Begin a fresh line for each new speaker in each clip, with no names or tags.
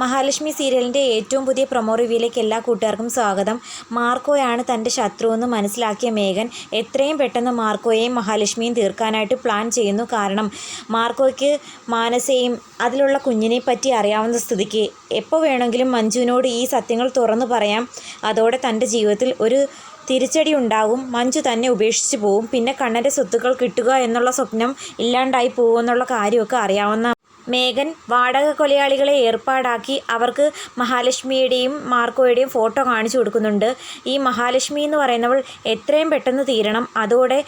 മഹാലക്ഷ്മി സീരിയലിന്റെ ഏറ്റവും പുതിയ പ്രൊമോ റിവ്യൂയിലേക്ക് എല്ലാ കൂട്ടുകാർക്കും സ്വാഗതം. മാർക്കോയാണ് തന്റെ ശത്രുവെന്ന് മനസ്സിലാക്കിയ മേഘൻ എത്രയും പെട്ടെന്ന് മാർക്കോയെയും മഹാലക്ഷ്മിയും തീർക്കാനായിട്ട് പ്ലാൻ ചെയ്യുന്നു. കാരണം മാർക്കോയ്ക്ക് മാനസയും അതിലുള്ള കുഞ്ഞിനെ പറ്റി അറിയാവുന്ന സ്ഥിതിക്ക് എപ്പോൾ വേണമെങ്കിലും മഞ്ജുവിനോട് ഈ സത്യങ്ങൾ തുറന്നു പറയാം. അതോടെ തന്റെ ജീവിതത്തിൽ ഒരു തിരിച്ചടി ഉണ്ടാകും മഞ്ജു തന്നെ ഉപേക്ഷിച്ച് പോവും. പിന്നെ കണ്ണന്റെ സ്വത്തുക്കൾ കിട്ടുക എന്നുള്ള സ്വപ്നം ഇല്ലാണ്ടായി പോകുമെന്നുള്ള കാര്യമൊക്കെ അറിയാവുന്ന മേഘൻ വാടക കൊലയാളികളെ ഏർപ്പാടാക്കി അവർക്ക് മഹാലക്ഷ്മിയുടെയും മാർക്കോയുടെയും ഫോട്ടോ കാണിച്ചു കൊടുക്കുന്നുണ്ട്. ഈ മഹാലക്ഷ്മി എന്ന് പറയുന്നവൾ എത്രയും പെട്ടെന്ന് തീരണം. അതോടെ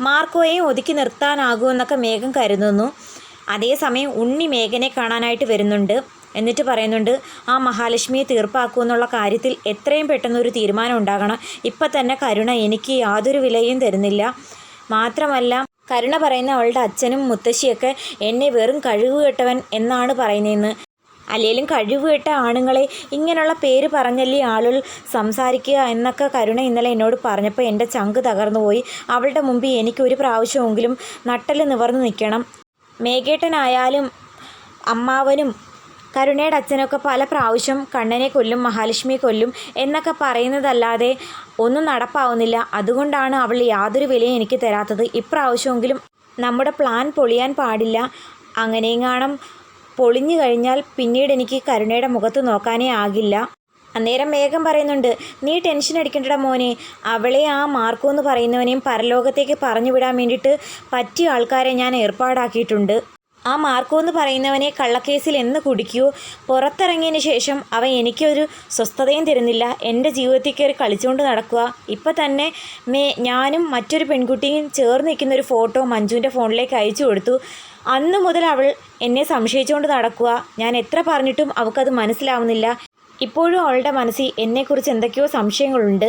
മാർക്കോയെ ഒതുക്കി നിർത്താനാകുമെന്നൊക്കെ മേഘൻ കരുതുന്നു. അതേസമയം ഉണ്ണി മേഘനെ കാണാനായിട്ട് വരുന്നുണ്ട്. എന്നിട്ട് പറയുന്നുണ്ട് ആ മഹാലക്ഷ്മിയെ തീർപ്പാക്കൂ എന്നുള്ള കാര്യത്തിൽ എത്രയും പെട്ടെന്ന് ഒരു തീരുമാനം ഉണ്ടാകണം. ഇപ്പം തന്നെ കരുണ എനിക്ക് യാതൊരു വിലയും തരുന്നില്ല. മാത്രമല്ല കരുണ പറയുന്ന അവളുടെ അച്ഛനും മുത്തശ്ശിയൊക്കെ എന്നെ വെറും കഴിവുകെട്ടവൻ എന്നാണ് പറയുന്നതെന്ന്. അല്ലെങ്കിലും കഴിവുകെട്ട ആണുങ്ങളെ ഇങ്ങനെയുള്ള പേര് പറഞ്ഞല്ലേ ആളുകൾ സംസാരിക്കുക എന്നൊക്കെ കരുണ ഇന്നലെ എന്നോട് പറഞ്ഞപ്പോൾ എന്റെ ചങ്ക് തകർന്നു പോയി. അവളുടെ മുമ്പിൽ എനിക്ക് ഒരു പ്രാവശ്യമെങ്കിലും നട്ടൽ നിവർന്ന് നിൽക്കണം. മേഘേട്ടനായാലും അമ്മാവനും കരുണയുടെ അച്ഛനൊക്കെ പല പ്രാവശ്യം കണ്ണനെ കൊല്ലും മഹാലക്ഷ്മിയെ കൊല്ലും എന്നൊക്കെ പറയുന്നതല്ലാതെ ഒന്നും നടപ്പാവുന്നില്ല. അതുകൊണ്ടാണ് അവൾ യാതൊരു വിലയും എനിക്ക് തരാത്തത്. ഇപ്രാവശ്യമെങ്കിലും നമ്മുടെ പ്ലാൻ പൊളിയാൻ പാടില്ല. അങ്ങനെയെങ്ങാണം പൊളിഞ്ഞു കഴിഞ്ഞാൽ പിന്നീട് എനിക്ക് കരുണയുടെ മുഖത്ത് നോക്കാനേ ആകില്ല. അന്നേരം വേഗം പറയുന്നുണ്ട് നീ ടെൻഷൻ അടിക്കണ്ടടാ മോനെ. അവളെ ആ മാർക്കോ എന്ന് പറയുന്നവനെയും പരലോകത്തേക്ക് പറഞ്ഞു വിടാൻ വേണ്ടിയിട്ട് പറ്റിയ ആൾക്കാരെ ഞാൻ ഏർപ്പാടാക്കിയിട്ടുണ്ട്. ആ മാർക്കോ എന്ന് പറയുന്നവനെ കള്ളക്കേസിൽ എന്ന് കുടിക്കുകയോ പുറത്തിറങ്ങിയതിന് ശേഷം അവൻ എനിക്കൊരു സ്വസ്ഥതയും തരുന്നില്ല. എന്റെ ജീവിതത്തിൽ കയറി കളിച്ചുകൊണ്ട് നടക്കുക. ഇപ്പം തന്നെ മേ ഞാനും മറ്റൊരു പെൺകുട്ടിയും ചേർന്ന് നിൽക്കുന്ന ഒരു ഫോട്ടോ മഞ്ജുവിന്റെ ഫോണിലേക്ക് അയച്ചു കൊടുത്തു. അന്ന് മുതൽ അവൾ എന്നെ സംശയിച്ചുകൊണ്ട് നടക്കുക. ഞാൻ എത്ര പറഞ്ഞിട്ടും അവൾക്കത് മനസ്സിലാവുന്നില്ല. ഇപ്പോഴും അവളുടെ മനസ്സിൽ എന്നെക്കുറിച്ച് എന്തൊക്കെയോ സംശയങ്ങളുണ്ട്.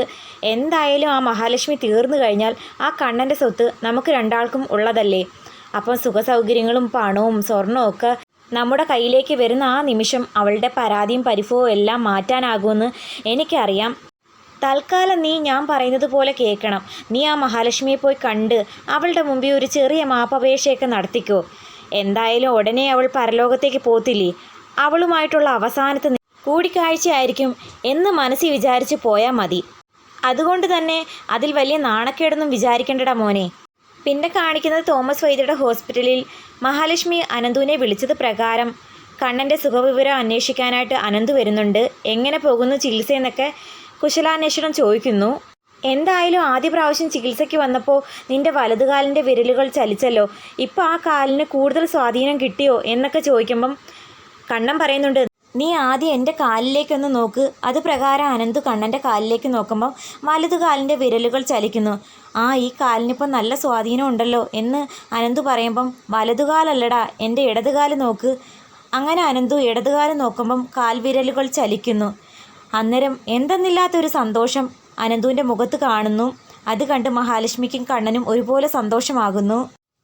എന്തായാലും ആ മഹാലക്ഷ്മി തീർന്നു കഴിഞ്ഞാൽ ആ കണ്ണന്റെ സ്വത്ത് നമുക്ക് രണ്ടാൾക്കും ഉള്ളതല്ലേ? അപ്പം സുഖസൗകര്യങ്ങളും പണവും സ്വർണവും ഒക്കെ നമ്മുടെ കയ്യിലേക്ക് വരുന്ന ആ നിമിഷം അവളുടെ പരാതിയും പരിഭവവും എല്ലാം മാറ്റാനാകുമെന്ന് എനിക്കറിയാം. തൽക്കാലം നീ ഞാൻ പറയുന്നത് പോലെ കേൾക്കണം. നീ ആ മഹാലക്ഷ്മിയെ പോയി കണ്ട് അവളുടെ മുമ്പിൽ ഒരു ചെറിയ മാപ്പപേക്ഷയൊക്കെ നടത്തിക്കോ. എന്തായാലും ഉടനെ അവൾ പരലോകത്തേക്ക് പോത്തില്ലേ അവളുമായിട്ടുള്ള അവസാനത്തെ കൂടിക്കാഴ്ചയായിരിക്കും എന്ന് മനസ്സിൽ വിചാരിച്ച് പോയാൽ മതി. അതുകൊണ്ട് തന്നെ അതിൽ വലിയ നാണക്കേടൊന്നും വിചാരിക്കേണ്ടടാ മോനെ. പിന്നെ കാണിക്കുന്നത് തോമസ് വൈദ്യരുടെ ഹോസ്പിറ്റലിൽ മഹാലക്ഷ്മി അനന്തുവിനെ വിളിച്ചത് പ്രകാരം. കണ്ണന്റെ സുഖവിവരം അന്വേഷിക്കാനായിട്ട് അനന്തു വരുന്നുണ്ട്. എങ്ങനെ പോകുന്നു ചികിത്സയെന്നൊക്കെ കുശലാന്വേഷണം ചോദിക്കുന്നു. എന്തായാലും ആദ്യ പ്രാവശ്യം ചികിത്സയ്ക്ക് വന്നപ്പോൾ നിന്റെ വലതുകാലിന്റെ വിരലുകൾ ചലിച്ചല്ലോ. ഇപ്പോൾ ആ കാലിന് കൂടുതൽ സ്വാധീനം കിട്ടിയോ എന്നൊക്കെ ചോദിക്കുമ്പം കണ്ണൻ പറയുന്നുണ്ട് നീ ആദ്യം എന്റെ കാലിലേക്കൊന്ന് നോക്ക്. അത് പ്രകാരം അനന്ത് കണ്ണന്റെ കാലിലേക്ക് നോക്കുമ്പം വലതു കാലിന്റെ വിരലുകൾ ചലിക്കുന്നു. ആ ഈ കാലിനിപ്പം നല്ല സ്വാധീനം ഉണ്ടല്ലോ എന്ന് അനന്ത് പറയുമ്പം വലതുകാലല്ലടാ എന്റെ ഇടതുകാൽ നോക്ക്. അങ്ങനെ അനന്തു ഇടതുകാൽ നോക്കുമ്പം കാൽവിരലുകൾ ചലിക്കുന്നു. അന്നേരം എന്തെന്നില്ലാത്തൊരു സന്തോഷം അനന്തുവിന്റെ മുഖത്ത് കാണുന്നു. അത് കണ്ട് മഹാലക്ഷ്മിക്കും കണ്ണനും ഒരുപോലെ സന്തോഷമാകുന്നു.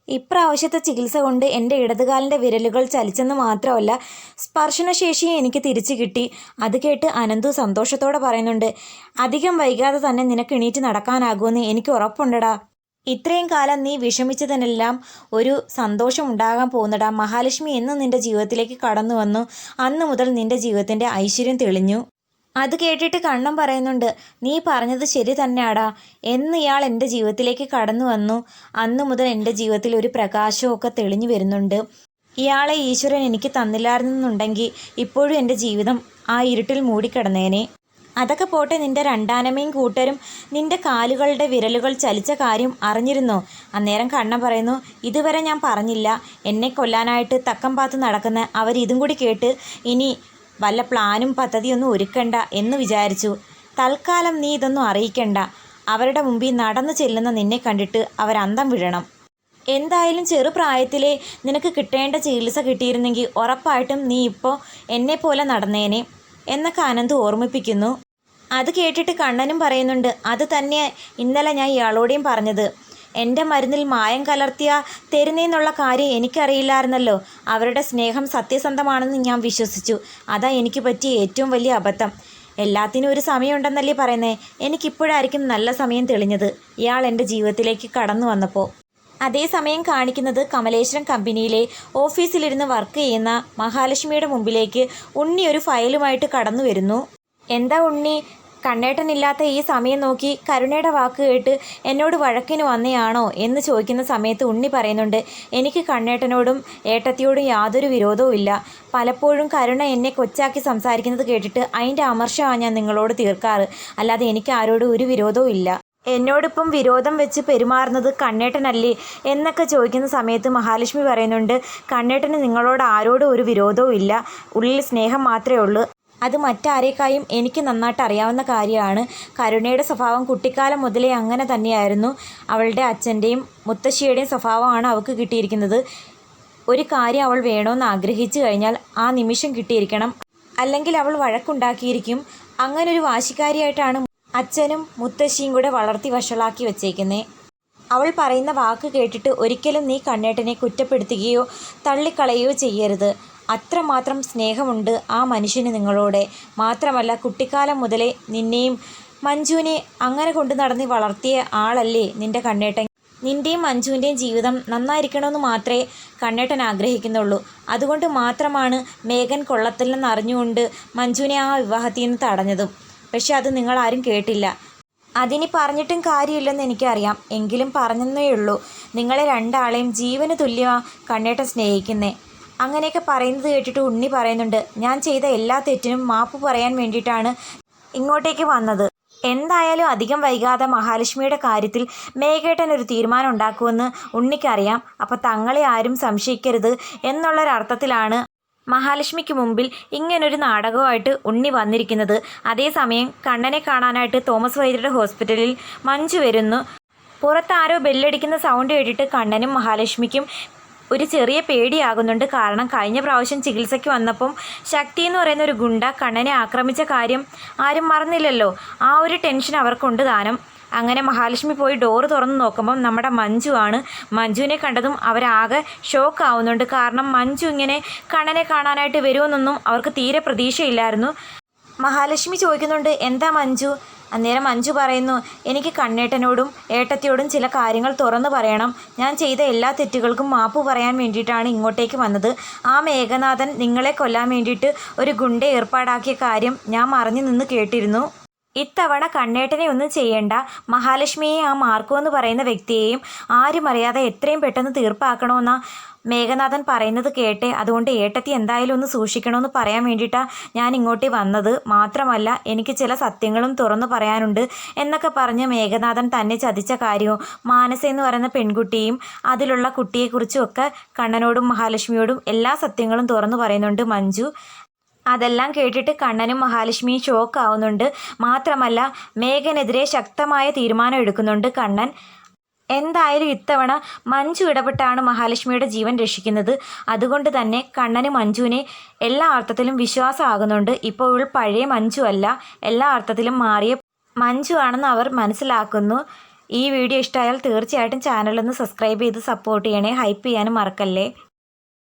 ഇപ്രാവശ്യത്തെ ചികിത്സ കൊണ്ട് എന്റെ ഇടതുകാലിന്റെ വിരലുകൾ ചലിച്ചെന്ന് മാത്രമല്ല സ്പർശനശേഷിയും എനിക്ക് തിരിച്ചു കിട്ടി. അത് കേട്ട് അനന്തു സന്തോഷത്തോടെ പറയുന്നുണ്ട് അധികം വൈകാതെ തന്നെ നിനക്ക് എണീറ്റ് നടക്കാനാകുമെന്ന് എനിക്ക് ഉറപ്പുണ്ടടാ. ഇത്രയും കാലം നീ വിഷമിച്ചതിനെല്ലാം ഒരു സന്തോഷം ഉണ്ടാകാൻ പോകുന്നടാ. മഹാലക്ഷ്മി എന്ന് നിന്റെ ജീവിതത്തിലേക്ക് കടന്നു വന്നു. അന്ന് മുതൽ നിന്റെ ജീവിതത്തിന്റെ ഐശ്വര്യം തെളിഞ്ഞു. അത് കേട്ടിട്ട് കണ്ണം പറയുന്നുണ്ട് നീ പറഞ്ഞത് ശരി തന്നെയാടാ. എന്ന് ഇയാൾ എന്റെ ജീവിതത്തിലേക്ക് കടന്നു വന്നു. അന്ന് മുതൽ എന്റെ ജീവിതത്തിൽ ഒരു പ്രകാശമൊക്കെ തെളിഞ്ഞു വരുന്നുണ്ട്. ഇയാളെ ഈശ്വരൻ എനിക്ക് തന്നില്ലായിരുന്നുണ്ടെങ്കിൽ ഇപ്പോഴും എന്റെ ജീവിതം ആ ഇരുട്ടിൽ മൂടിക്കിടന്നേനെ. അതൊക്കെ പോട്ടെ നിന്റെ രണ്ടാനമ്മയും കൂട്ടരും നിന്റെ കാലുകളുടെ വിരലുകൾ ചലിച്ച കാര്യം അറിഞ്ഞിരുന്നോ? അന്നേരം കണ്ണ പറയുന്നു ഇതുവരെ ഞാൻ പറഞ്ഞില്ല. എന്നെ കൊല്ലാനായിട്ട് തക്കം പാത്ത് നടക്കുന്ന അവരിതും കൂടി കേട്ട് ഇനി വല്ല പ്ലാനും പദ്ധതിയൊന്നും ഒരുക്കണ്ട എന്ന് വിചാരിച്ചു. തൽക്കാലം നീ ഇതൊന്നും അറിയിക്കണ്ട. അവരുടെ മുമ്പിൽ നടന്നു ചെല്ലുന്ന നിന്നെ കണ്ടിട്ട് അവരന്തം വിഴണം എന്തായാലും ചെറുപ്രായത്തിലെ നിനക്ക് കിട്ടേണ്ട ചികിത്സ കിട്ടിയിരുന്നെങ്കിൽ ഉറപ്പായിട്ടും നീ ഇപ്പോൾ എന്നെപ്പോലെ നടന്നേനെ എന്നൊക്കെ അനന്ത് ഓർമ്മിപ്പിക്കുന്നു. അത് കേട്ടിട്ട് കണ്ണനും പറയുന്നുണ്ട് അത് തന്നെ ഇന്നലെ ഞാൻ ഇയാളോടെയും പറഞ്ഞത്. എന്റെ മരുന്നിൽ മായം കലർത്തിയ തരുന്നേന്നുള്ള കാര്യം എനിക്കറിയില്ലായിരുന്നല്ലോ. അവരുടെ സ്നേഹം സത്യസന്ധമാണെന്ന് ഞാൻ വിശ്വസിച്ചു. അതാ എനിക്ക് പറ്റിയ ഏറ്റവും വലിയ അബദ്ധം. എല്ലാത്തിനും ഒരു സമയമുണ്ടെന്നല്ലേ പറയുന്നേ. എനിക്കിപ്പോഴായിരിക്കും നല്ല സമയം തെളിഞ്ഞത്. ഇയാൾ എന്റെ ജീവിതത്തിലേക്ക് കടന്നു വന്നപ്പോൾ അതേസമയം കാണിക്കുന്നത് കമലേശ്വരം കമ്പനിയിലെ ഓഫീസിലിരുന്ന് വർക്ക് ചെയ്യുന്ന മഹാലക്ഷ്മിയുടെ മുമ്പിലേക്ക് ഉണ്ണി ഒരു ഫയലുമായിട്ട് കടന്നു വരുന്നു എന്താ ഉണ്ണി? കണ്ണേട്ടനില്ലാത്ത ഈ സമയം നോക്കി കരുണയുടെ വാക്ക് കേട്ട് എന്നോട് വഴക്കിന് വന്നയാണോ എന്ന് ചോദിക്കുന്ന സമയത്ത് ഉണ്ണി പറയുന്നുണ്ട് എനിക്ക് കണ്ണേട്ടനോടും ഏട്ടത്തിയോടും യാതൊരു വിരോധവും ഇല്ല. പലപ്പോഴും കരുണ എന്നെ കൊച്ചാക്കി സംസാരിക്കുന്നത് കേട്ടിട്ട് അതിന്റെ അമർഷമാണ് ഞാൻ നിങ്ങളോട് തീർക്കാറ്. അല്ലാതെ എനിക്ക് ആരോടും ഒരു വിരോധവും ഇല്ല. എന്നോടിപ്പം വിരോധം വെച്ച് പെരുമാറുന്നത് കണ്ണേട്ടനല്ലേ? എന്നൊക്കെ ചോദിക്കുന്ന സമയത്ത് മഹാലക്ഷ്മി പറയുന്നുണ്ട് കണ്ണേട്ടന് നിങ്ങളോട് ആരോടും ഒരു വിരോധവും ഇല്ല. ഉള്ളിൽ സ്നേഹം മാത്രമേ ഉള്ളൂ. അത് മറ്റാരേക്കായും എനിക്ക് നന്നായിട്ട് അറിയാവുന്ന കാര്യമാണ്. കരുണയുടെ സ്വഭാവം കുട്ടിക്കാലം മുതലേ അങ്ങനെ തന്നെയായിരുന്നു. അവളുടെ അച്ഛന്റെയും മുത്തശ്ശിയുടെയും സ്വഭാവമാണ് അവൾക്ക് കിട്ടിയിരിക്കുന്നത്. ഒരു കാര്യം അവൾ വേണമെന്ന് ആഗ്രഹിച്ചു കഴിഞ്ഞാൽ ആ നിമിഷം കിട്ടിയിരിക്കണം. അല്ലെങ്കിൽ അവൾ വഴക്കുണ്ടാക്കിയിരിക്കും. അങ്ങനെ ഒരു വാശിക്കാരിയായിട്ടാണ് അച്ഛനും മുത്തശ്ശിയും കൂടെ വളർത്തി വഷളാക്കി വെച്ചേക്കുന്നത് അവൾ പറയുന്ന വാക്ക് കേട്ടിട്ട് ഒരിക്കലും നീ കണ്ണേട്ടനെ കുറ്റപ്പെടുത്തുകയോ തള്ളിക്കളയുകയോ ചെയ്യരുത്. അത്രമാത്രം സ്നേഹമുണ്ട് ആ മനുഷ്യന് നിങ്ങളോട്. മാത്രമല്ല കുട്ടിക്കാലം മുതലേ നിന്നെയും മഞ്ജുവിനെ അങ്ങനെ കൊണ്ടു നടന്ന് വളർത്തിയ ആളല്ലേ നിന്റെ കണ്ണേട്ടൻ. നിന്റെയും മഞ്ജുവിന്റെയും ജീവിതം നന്നായിരിക്കണമെന്ന് മാത്രമേ കണ്ണേട്ടൻ ആഗ്രഹിക്കുന്നുള്ളൂ. അതുകൊണ്ട് മാത്രമാണ് മേഘൻ കൊള്ളത്തില്ലെന്ന് അറിഞ്ഞുകൊണ്ട് മഞ്ജുവിനെ ആ വിവാഹത്തിൽ നിന്ന് തടഞ്ഞതും. പക്ഷെ അത് നിങ്ങളാരും കേട്ടില്ല. അതിനി പറഞ്ഞിട്ടും കാര്യമില്ലെന്ന് എനിക്കറിയാം. എങ്കിലും പറഞ്ഞെന്നേ ഉള്ളൂ നിങ്ങളെ രണ്ടാളെയും ജീവന് തുല്യമാണ് കണ്ണേട്ടൻ സ്നേഹിക്കുന്നേ. അങ്ങനെയൊക്കെ പറയുന്നത് കേട്ടിട്ട് ഉണ്ണി പറയുന്നുണ്ട് ഞാൻ ചെയ്ത എല്ലാ തെറ്റിനും മാപ്പ് പറയാൻ വേണ്ടിയിട്ടാണ് ഇങ്ങോട്ടേക്ക് വന്നത്. എന്തായാലും അധികം വൈകാതെ മഹാലക്ഷ്മിയുടെ കാര്യത്തിൽ മേഘേട്ടൻ ഒരു തീരുമാനം ഉണ്ടാക്കുമെന്ന് ഉണ്ണിക്കറിയാം. അപ്പോൾ തങ്ങളെ ആരും സംശയിക്കരുത് എന്നുള്ളൊരർത്ഥത്തിലാണ് മഹാലക്ഷ്മിക്ക് മുമ്പിൽ ഇങ്ങനൊരു നാടകമായിട്ട് ഉണ്ണി വന്നിരിക്കുന്നത്. അതേസമയം കണ്ണനെ കാണാനായിട്ട് തോമസ് വൈദ്യരുടെ ഹോസ്പിറ്റലിൽ മഞ്ജു വരുന്നു. പുറത്താരോ ബെല്ലടിക്കുന്ന സൗണ്ട് കേട്ടിട്ട് കണ്ണനും മഹാലക്ഷ്മിക്കും ഒരു ചെറിയ പേടിയാകുന്നുണ്ട്. കാരണം കഴിഞ്ഞ പ്രാവശ്യം ചികിത്സയ്ക്ക് വന്നപ്പം ശക്തി എന്ന് പറയുന്ന ഒരു ഗുണ്ട കണ്ണനെ ആക്രമിച്ച കാര്യം ആരും മറന്നില്ലല്ലോ. ആ ഒരു ടെൻഷൻ അവർക്കുണ്ട് താനും അങ്ങനെ മഹാലക്ഷ്മി പോയി ഡോറ് തുറന്ന് നോക്കുമ്പം നമ്മുടെ മഞ്ജു ആണ്. മഞ്ജുവിനെ കണ്ടതും അവരാകെ ഷോക്ക് ആവുന്നുണ്ട്. കാരണം മഞ്ജു ഇങ്ങനെ കണ്ണനെ കാണാനായിട്ട് വരുമെന്നൊന്നും അവർക്ക് തീരെ പ്രതീക്ഷയില്ലായിരുന്നു. മഹാലക്ഷ്മി ചോദിക്കുന്നുണ്ട് എന്താ മഞ്ജു? അന്നേരം മഞ്ജു പറയുന്നു എനിക്ക് കണ്ണേട്ടനോടും ഏട്ടത്തിയോടും ചില കാര്യങ്ങൾ തുറന്നു പറയണം. ഞാൻ ചെയ്ത എല്ലാ തെറ്റുകൾക്കും മാപ്പ് പറയാൻ വേണ്ടിയിട്ടാണ് ഇങ്ങോട്ടേക്ക് വന്നത്. ആ മേഘനാഥൻ നിങ്ങളെ കൊല്ലാൻ വേണ്ടിയിട്ട് ഒരു ഗുണ്ട ഏർപ്പാടാക്കിയ കാര്യം ഞാൻ മറിഞ്ഞു നിന്ന് കേട്ടിരുന്നു. ഇത്തവണ കണ്ണേട്ടനെ ഒന്നും ചെയ്യേണ്ട. മഹാലക്ഷ്മിയെ ആ മാർക്കോ എന്ന് പറയുന്ന വ്യക്തിയെയും ആരും അറിയാതെ എത്രയും പെട്ടെന്ന് തീർപ്പാക്കണമെന്ന മേഘനാഥൻ പറയുന്നത് കേട്ട്. അതുകൊണ്ട് ഏട്ടത്തി എന്തായാലും ഒന്ന് സൂക്ഷിക്കണമെന്ന് പറയാൻ വേണ്ടിയിട്ടാണ് ഞാൻ ഇങ്ങോട്ട് വന്നത്. മാത്രമല്ല എനിക്ക് ചില സത്യങ്ങളും തുറന്നു പറയാനുണ്ട് എന്നൊക്കെ പറഞ്ഞ് മേഘനാഥൻ തന്നെ ചതിച്ച കാര്യവും മാനസ എന്ന് പറയുന്ന പെൺകുട്ടിയും അതിലുള്ള കുട്ടിയെക്കുറിച്ചും ഒക്കെ കണ്ണനോടും മഹാലക്ഷ്മിയോടും എല്ലാ സത്യങ്ങളും തുറന്നു പറയുന്നുണ്ട് മഞ്ജു. അതെല്ലാം കേട്ടിട്ട് കണ്ണനും മഹാലക്ഷ്മിയും ഷോക്ക് ആവുന്നുണ്ട്. മാത്രമല്ല മേഘനെതിരെ ശക്തമായ തീരുമാനം എടുക്കുന്നുണ്ട് കണ്ണൻ. എന്തായാലും ഇത്തവണ മഞ്ജു ഇടപെട്ടാണ് മഹാലക്ഷ്മിയുടെ ജീവൻ രക്ഷിക്കുന്നത്. അതുകൊണ്ട് തന്നെ കണ്ണന് മഞ്ജുവിനെ എല്ലാ അർത്ഥത്തിലും വിശ്വാസമാകുന്നുണ്ട്. ഇപ്പോൾ ഇവൾ പഴയ മഞ്ജു അല്ല എല്ലാ അർത്ഥത്തിലും മാറിയ മഞ്ജു ആണെന്ന് അവർ മനസ്സിലാക്കുന്നു. ഈ വീഡിയോ ഇഷ്ടമായാൽ തീർച്ചയായിട്ടും ചാനലൊന്ന് സബ്സ്ക്രൈബ് ചെയ്ത് സപ്പോർട്ട് ചെയ്യണേ. ഹൈപ്പ് ചെയ്യാനും മറക്കല്ലേ?